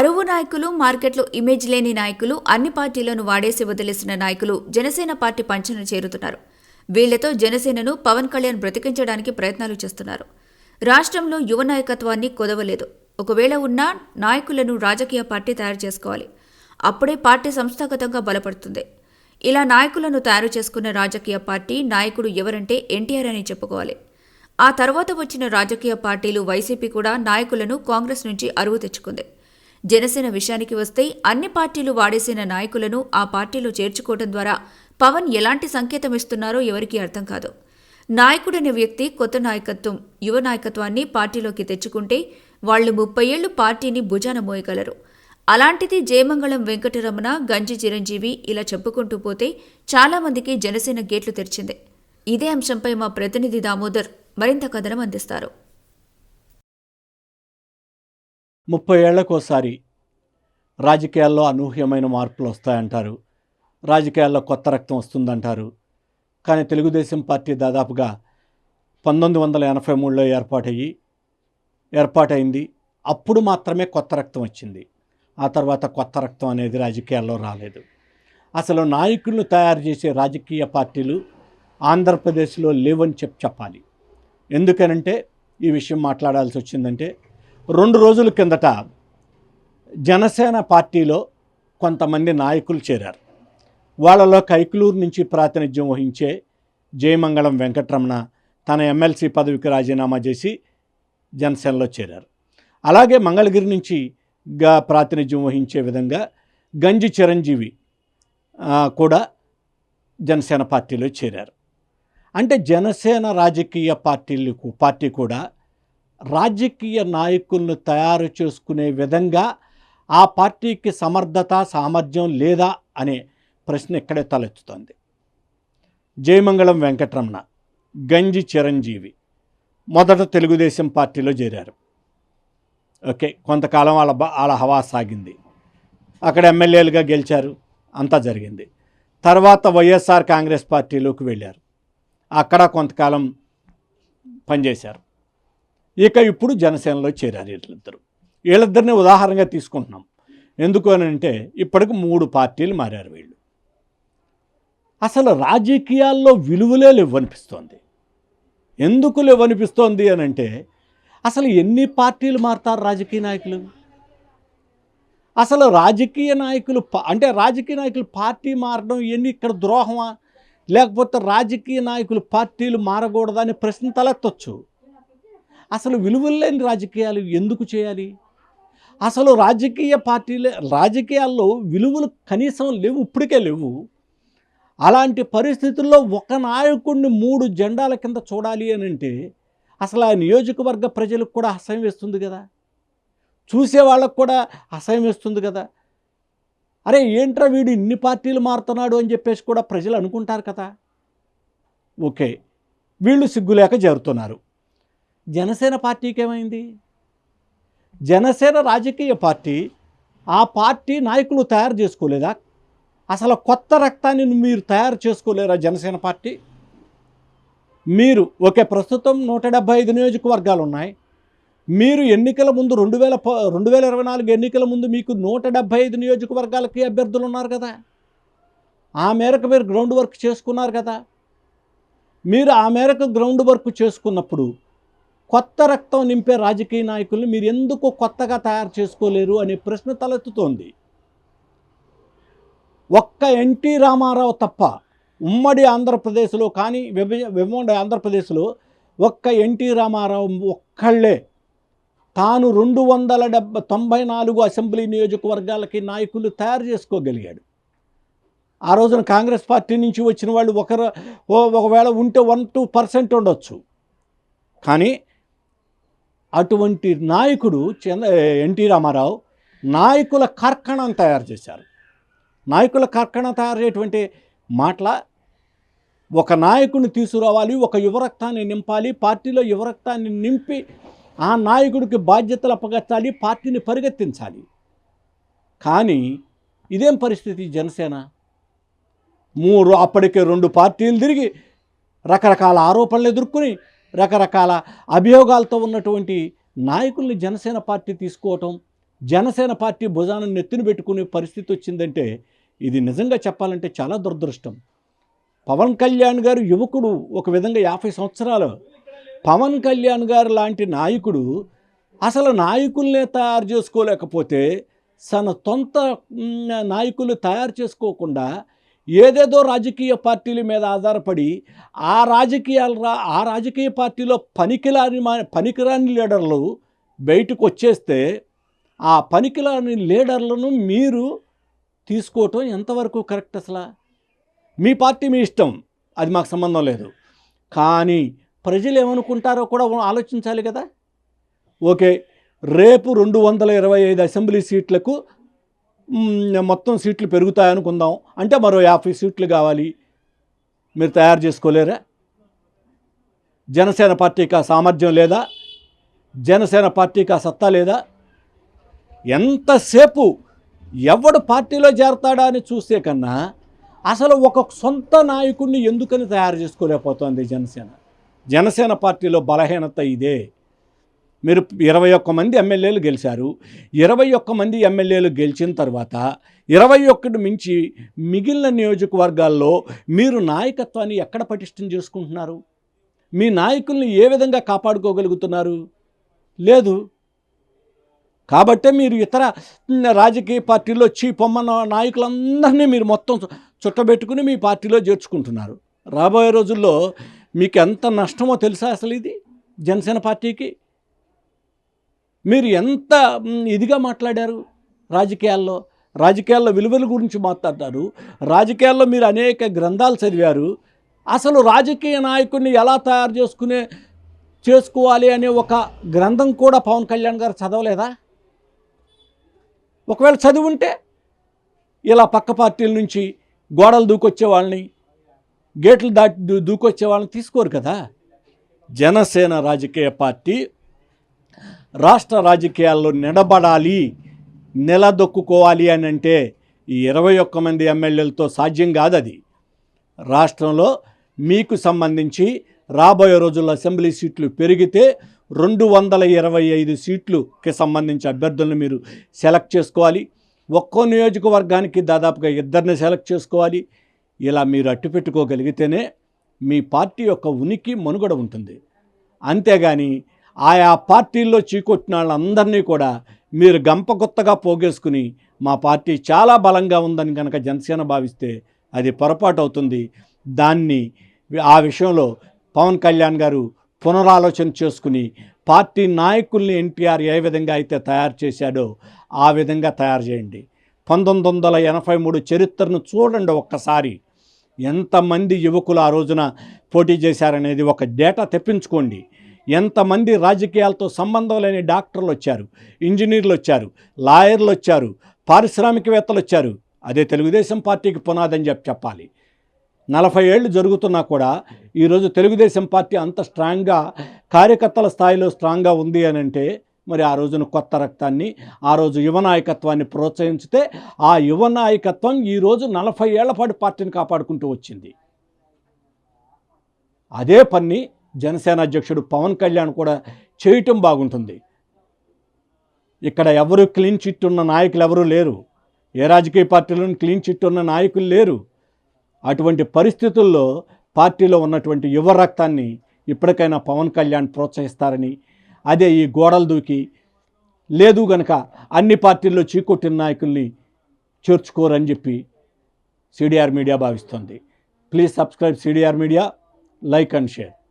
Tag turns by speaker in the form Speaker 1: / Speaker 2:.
Speaker 1: అరువు నాయకులు మార్కెట్లో ఇమేజ్ లేని నాయకులు అన్ని పార్టీలను వాడేసి వదిలేసిన నాయకులు జనసేన పార్టీ పంచన చేరుతున్నారు. వీళ్ళతో జనసేనను పవన్ కళ్యాణ్ బ్రతికించడానికి ప్రయత్నాలు చేస్తున్నారు. రాష్ట్రంలో యువ నాయకత్వాన్ని కొదవలేదు. ఒకవేళ ఉన్నా నాయకులను రాజకీయ పార్టీ తయారు చేసుకోవాలి. అప్పుడే పార్టీ సంస్థాగతంగా బలపడుతుంది. ఇలా నాయకులను తయారు చేసుకున్న రాజకీయ పార్టీ నాయకుడు ఎవరంటే ఎన్టీఆర్ అని చెప్పుకోవాలి. ఆ తర్వాత వచ్చిన రాజకీయ పార్టీలు వైసీపీ కూడా నాయకులను కాంగ్రెస్ నుంచి అరువు తెచ్చుకుంది. జనసేన విషయానికి వస్తే అన్ని పార్టీలు వాడేసిన నాయకులను ఆ పార్టీలో చేర్చుకోవడం ద్వారా పవన్ ఎలాంటి సంకేతం ఇస్తున్నారో ఎవరికీ అర్థం కాదు. నాయకుడనే వ్యక్తి కొత్త నాయకత్వం యువ నాయకత్వాన్ని పార్టీలోకి తెచ్చుకుంటే వాళ్ళు ముప్పై ఏళ్ళు పార్టీని భుజాన మోయగలరు. అలాంటిది జయమంగళం వెంకటరమణ గంజి చిరంజీవి ఇలా చెప్పుకుంటూ పోతే చాలామందికి జనసేన గేట్లు తెరిచింది. ఇదే అంశంపై మా ప్రతినిధి దామోదర్ మరింత కథనం అందిస్తారు.
Speaker 2: ముప్పై ఏళ్ళకోసారి రాజకీయాల్లో అనూహ్యమైన మార్పులు వస్తాయంటారు. రాజకీయాల్లో కొత్త రక్తం వస్తుందంటారు. కానీ తెలుగుదేశం పార్టీ దాదాపుగా పంతొమ్మిది వందల ఎనభై మూడులో ఏర్పాటయ్యి ఏర్పాటైంది. అప్పుడు మాత్రమే కొత్త రక్తం వచ్చింది. ఆ తర్వాత కొత్త రక్తం అనేది రాజకీయాల్లో రాలేదు. అసలు నాయకులను తయారు చేసే రాజకీయ పార్టీలు ఆంధ్రప్రదేశ్లో లేవని చెప్పి చెప్పాలి. ఎందుకనంటే ఈ విషయం మాట్లాడాల్సి వచ్చిందంటే రెండు రోజుల కిందట జనసేన పార్టీలో కొంతమంది నాయకులు చేరారు. వాళ్ళలో కైకులూరు నుంచి ప్రాతినిధ్యం వహించే జయమంగళం వెంకటరమణ తన ఎమ్మెల్సీ పదవికి రాజీనామా చేసి జనసేనలో చేరారు. అలాగే మంగళగిరి నుంచి గా ప్రాతినిధ్యం వహించే విధంగా గంజి చిరంజీవి కూడా జనసేన పార్టీలో చేరారు. అంటే జనసేన రాజకీయ పార్టీలకు పార్టీ కూడా రాజకీయ నాయకులను తయారు చేసుకునే విధంగా ఆ పార్టీకి సమర్థత సామర్థ్యం లేదా అనే ప్రశ్న ఇక్కడే తలెత్తుతోంది. జయమంగళం వెంకటరమణ గంజి చిరంజీవి మొదట తెలుగుదేశం పార్టీలో చేరారు. ఓకే కొంతకాలం వాళ్ళ వాళ్ళ హవా సాగింది. అక్కడ ఎమ్మెల్యేలుగా గెలిచారు. అంతా జరిగింది. తర్వాత వైఎస్ఆర్ కాంగ్రెస్ పార్టీలోకి వెళ్ళారు. అక్కడ కొంతకాలం పనిచేశారు. ఇక ఇప్పుడు జనసేనలో చేరారు వీళ్ళిద్దరు. వీళ్ళిద్దరిని ఉదాహరణగా తీసుకుంటున్నాం. ఎందుకు అని అంటే ఇప్పటికి మూడు పార్టీలు మారారు వీళ్ళు. అసలు రాజకీయాల్లో విలువలే లేవనిపిస్తోంది. ఎందుకు లేవనిపిస్తోంది అని అంటే అసలు ఎన్ని పార్టీలు మారుతారు రాజకీయ నాయకులు? అసలు రాజకీయ నాయకులు ప- అంటే రాజకీయ నాయకులు పార్టీ మారడం ఎన్ని ఇక్కడ ద్రోహమా? లేకపోతే రాజకీయ నాయకులు పార్టీలు మారకూడదని ప్రశ్న తలెత్తొచ్చు. అసలు విలువలు లేని రాజకీయాలు ఎందుకు చేయాలి? అసలు రాజకీయ పార్టీలే రాజకీయాల్లో విలువలు కనీసం లేవు ఇప్పటికే లేవు. అలాంటి పరిస్థితుల్లో ఒక నాయకుడిని మూడు జెండాల కింద చూడాలి అని అంటే అసలు ఆ నియోజకవర్గ ప్రజలకు కూడా అసహ్యం వేస్తుంది కదా. చూసే వాళ్ళకు కూడా అసహ్యం వేస్తుంది కదా. అరే ఏంట్రా వీడు ఇన్ని పార్టీలు మారుతున్నాడు అని చెప్పేసి కూడా ప్రజలు అనుకుంటారు కదా. ఓకే వీళ్ళు సిగ్గులేక జరుగుతున్నారు జనసేన పార్టీకి ఏమైంది జనసేన రాజకీయ పార్టీ ఆ పార్టీ నాయకులు తయారు చేసుకోలేదా? అసలు కొత్త రక్తాన్ని మీరు తయారు చేసుకోలేరా జనసేన పార్టీ? మీరు ఓకే ప్రస్తుతం నూట డెబ్బై ఐదు నియోజకవర్గాలు ఉన్నాయి. మీరు ఎన్నికల ముందు రెండు వేల ప రెండు వేల ఇరవై నాలుగు ఎన్నికల ముందు మీకు నూట డెబ్భై ఐదు నియోజకవర్గాలకి అభ్యర్థులు ఉన్నారు కదా? ఆ మేరకు మీరు గ్రౌండ్ వర్క్ చేసుకున్నారు కదా? మీరు ఆ మేరకు గ్రౌండ్ వర్క్ చేసుకున్నప్పుడు కొత్త రక్తం నింపే రాజకీయ నాయకుల్ని మీరు ఎందుకు కొత్తగా తయారు చేసుకోలేరు అనే ప్రశ్న తలెత్తుతోంది. ఒక్క ఎన్టీ రామారావు తప్ప ఉమ్మడి ఆంధ్రప్రదేశ్లో కానీ విభ విభండి ఆంధ్రప్రదేశ్లో ఒక్క ఎన్టీ రామారావు ఒక్కళ్ళే. తాను రెండు వందల డెబ్బై తొంభై నాలుగు అసెంబ్లీ నియోజకవర్గాలకి నాయకులు తయారు చేసుకోగలిగాడు. ఆ రోజున కాంగ్రెస్ పార్టీ నుంచి వచ్చిన వాళ్ళు ఒకరు ఒకవేళ ఉంటే వన్ టూ పర్సెంట్ ఉండొచ్చు. కానీ అటువంటి నాయకుడు చంద్ర ఎన్టీ రామారావు నాయకుల కర్కణం తయారు చేశారు. నాయకుల కార్ఖానా తయారు చేయటువంటి మాటల ఒక నాయకుడిని తీసుకురావాలి ఒక యువరక్తాన్ని నింపాలి పార్టీలో యువరక్తాన్ని నింపి ఆ నాయకుడికి బాధ్యతలు అప్పగచ్చాలి పార్టీని పరిగెత్తించాలి. కానీ ఇదేం పరిస్థితి జనసేన? మూడు అప్పటికే రెండు పార్టీలు తిరిగి రకరకాల ఆరోపణలు ఎదుర్కొని రకరకాల అభియోగాలతో ఉన్నటువంటి నాయకుల్ని జనసేన పార్టీ తీసుకోవటం జనసేన పార్టీ భుజాన నెత్తిన పెట్టుకునే పరిస్థితి వచ్చిందంటే ఇది నిజంగా చెప్పాలంటే చాలా దురదృష్టం. పవన్ కళ్యాణ్ గారు యువకుడు ఒక విధంగా యాభై సంవత్సరాలు. పవన్ కళ్యాణ్ గారు లాంటి నాయకుడు అసలు నాయకుల్నే తయారు చేసుకోలేకపోతే తన సొంత నాయకులు తయారు చేసుకోకుండా ఏదేదో రాజకీయ పార్టీల మీద ఆధారపడి ఆ రాజకీయాల ఆ రాజకీయ పార్టీలో పనికిరాని మా పనికిరాని లీడర్లు బయటకు వచ్చేస్తే ఆ పనికిరాని లీడర్లను మీరు తీసుకోవటం ఎంతవరకు కరెక్ట్ అసలు? మీ పార్టీ మీ ఇష్టం అది మాకు సంబంధం లేదు. కానీ ప్రజలు ఏమనుకుంటారో కూడా ఆలోచించాలి కదా. ఓకే రేపు రెండు వందల ఇరవై ఐదు అసెంబ్లీ సీట్లకు మొత్తం సీట్లు పెరుగుతాయనుకుందాం అంటే మరో యాభై సీట్లు కావాలి. మీరు తయారు చేసుకోలేరా? జనసేన పార్టీకి ఆ సామర్థ్యం లేదా? జనసేన పార్టీకి ఆ సత్తా లేదా? ఎంతసేపు ఎవడు పార్టీలో చేరతాడా అని చూసే కన్నా అసలు ఒక సొంత నాయకుడిని ఎందుకని తయారు చేసుకోలేకపోతుంది జనసేన? జనసేన పార్టీలో బలహీనత ఇదే. మీరు ఇరవై ఒక్క మంది ఎమ్మెల్యేలు గెలిచారు. ఇరవై ఒక్క మంది ఎమ్మెల్యేలు గెలిచిన తర్వాత ఇరవై ఒక్కటి మించి మిగిలిన నియోజకవర్గాల్లో మీరు నాయకత్వాన్ని ఎక్కడ పటిష్టం చేసుకుంటున్నారు? మీ నాయకుల్ని ఏ విధంగా కాపాడుకోగలుగుతున్నారు? లేదు. కాబట్టే మీరు ఇతర రాజకీయ పార్టీలో చీ పొమ్మన్న నాయకులందరినీ మీరు మొత్తం చుట్టబెట్టుకుని మీ పార్టీలో చేర్చుకుంటున్నారు రాబోయే రోజుల్లో మీకు ఎంత నష్టమో తెలుసా అసలు ఇది? జనసేన పార్టీకి? మీరు ఎంత ఇదిగా మాట్లాడారు రాజకీయాల్లో? రాజకీయాల్లో విలువల గురించి మాట్లాడతారు. రాజకీయాల్లో మీరు అనేక గ్రంథాలు చదివారు. అసలు రాజకీయ నాయకుడిని ఎలా తయారు చేసుకునే చేసుకోవాలి అనే ఒక గ్రంథం కూడా పవన్ కళ్యాణ్ గారు చదవలేదా? ఒకవేళ చదివి ఉంటే ఇలా పక్క పార్టీల నుంచి గోడలు దూకొచ్చే వాళ్ళని గేట్లు దాటి దూకొచ్చే వాళ్ళని తీసుకోరు కదా? జనసేన రాజకీయ పార్టీ రాష్ట్ర రాజకీయాల్లో నిలబడాలి నిలదొక్కుకోవాలి అని అంటే ఈ ఇరవై ఒక్క మంది ఎమ్మెల్యేలతో సాధ్యం కాదు అది. రాష్ట్రంలో మీకు సంబంధించి రాబోయే రోజుల్లో అసెంబ్లీ సీట్లు పెరిగితే రెండు వందల ఇరవై ఐదు సీట్లుకి సంబంధించి అభ్యర్థులను మీరు సెలెక్ట్ చేసుకోవాలి. ఒక్కో నియోజకవర్గానికి దాదాపుగా ఇద్దరిని సెలెక్ట్ చేసుకోవాలి. ఇలా మీరు అట్టుపెట్టుకోగలిగితేనే మీ పార్టీ యొక్క ఉనికి మనుగడ ఉంటుంది. అంతేగాని ఆయా పార్టీల్లో చీకొట్టిన వాళ్ళందరినీ కూడా మీరు గంపగొత్తగా పోగేసుకుని మా పార్టీ చాలా బలంగా ఉందని కనుక జనసేన భావిస్తే అది పొరపాటు అవుతుంది. దాన్ని ఆ విషయంలో పవన్ కళ్యాణ్ గారు పునరాలోచన చేసుకుని పార్టీ నాయకుల్ని ఎన్టీఆర్ ఏ విధంగా అయితే తయారు చేశాడో ఆ విధంగా తయారు చేయండి. పంతొమ్మిది వందల ఎనభై మూడు చరిత్రను చూడండి ఒక్కసారి. ఎంతమంది యువకులు ఆ రోజున పోటీ చేశారనేది ఒక డేటా తెప్పించుకోండి. ఎంతమంది రాజకీయాలతో సంబంధం లేని డాక్టర్లు వచ్చారు ఇంజనీర్లు వచ్చారు లాయర్లు వచ్చారు పారిశ్రామికవేత్తలు వచ్చారు. అదే తెలుగుదేశం పార్టీకి పునాదని చెప్పి చెప్పాలి. నలభై ఏళ్ళు జరుగుతున్నా కూడా ఈరోజు తెలుగుదేశం పార్టీ అంత స్ట్రాంగ్గా కార్యకర్తల స్థాయిలో స్ట్రాంగ్గా ఉంది అని అంటే మరి ఆ రోజున కొత్త రక్తాన్ని ఆ రోజు యువ నాయకత్వాన్ని ప్రోత్సహించితే ఆ యువ నాయకత్వం ఈరోజు నలభై ఏళ్ళ పాటు పార్టీని కాపాడుకుంటూ వచ్చింది. అదే పని జనసేన అధ్యక్షుడు పవన్ కళ్యాణ్ కూడా చేయటం బాగుంటుంది. ఇక్కడ ఎవరు క్లీన్ చిట్ ఉన్న నాయకులు ఎవరూ లేరు. ఏ రాజకీయ పార్టీలోనూ క్లీన్ చిట్ ఉన్న నాయకులు లేరు. అటువంటి పరిస్థితుల్లో పార్టీలో ఉన్నటువంటి యువ రక్తాన్ని ఇప్పటికైనా పవన్ కళ్యాణ్ ప్రోత్సహిస్తారని అదే ఈ గోడలు దూకి లేదు గనక అన్ని పార్టీల్లో చీకొట్టిన నాయకుల్ని చేర్చుకోరని చెప్పి సిడిఆర్ మీడియా భావిస్తుంది. Please subscribe CDR media like and share.